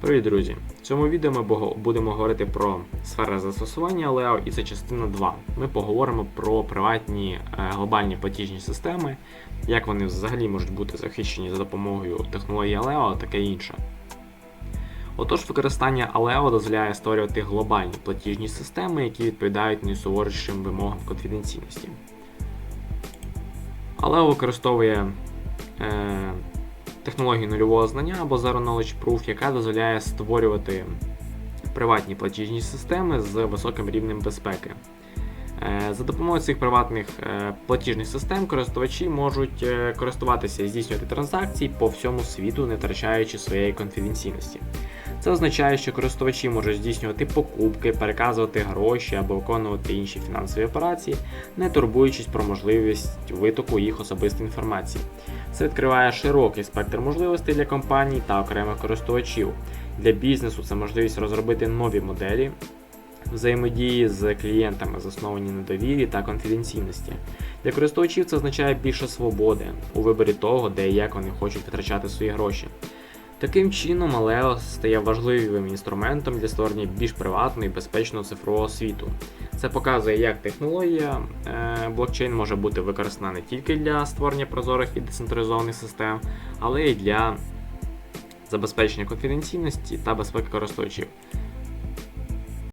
Привіт, друзі! В цьому відео ми будемо говорити про сфери застосування Leo і це частина 2. Ми поговоримо про приватні е, глобальні платіжні системи, як вони взагалі можуть бути захищені за допомогою технології Aleo, таке інше. Отож, використання Aleo дозволяє створювати глобальні платіжні системи, які відповідають найсуворішим вимогам конфіденційності. Aleo використовує е, технологію нульового знання або Zero Knowledge Proof, яка дозволяє створювати приватні платіжні системи з високим рівнем безпеки. Е, За допомогою цих приватних е, платіжних систем користувачі можуть е, користуватися і здійснювати транзакції по всьому світу, не втрачаючи своєї конфіденційності. Це означає, що користувачі можуть здійснювати покупки, переказувати гроші або виконувати інші фінансові операції, не турбуючись про можливість витоку їх особистої інформації. Це відкриває широкий спектр можливостей для компаній та окремих користувачів. Для бізнесу це можливість розробити нові моделі взаємодії з клієнтами, засновані на довірі та конфіденційності. Для користувачів це означає більше свободи у виборі того, де і як вони хочуть витрачати свої гроші. Таким чином, Алео стає важливим інструментом для створення більш приватного і безпечного цифрового світу. Це показує, як технологія е, блокчейн може бути використана не тільки для створення прозорих і децентралізованих систем, але й для забезпечення конфіденційності та безпеки користувачів.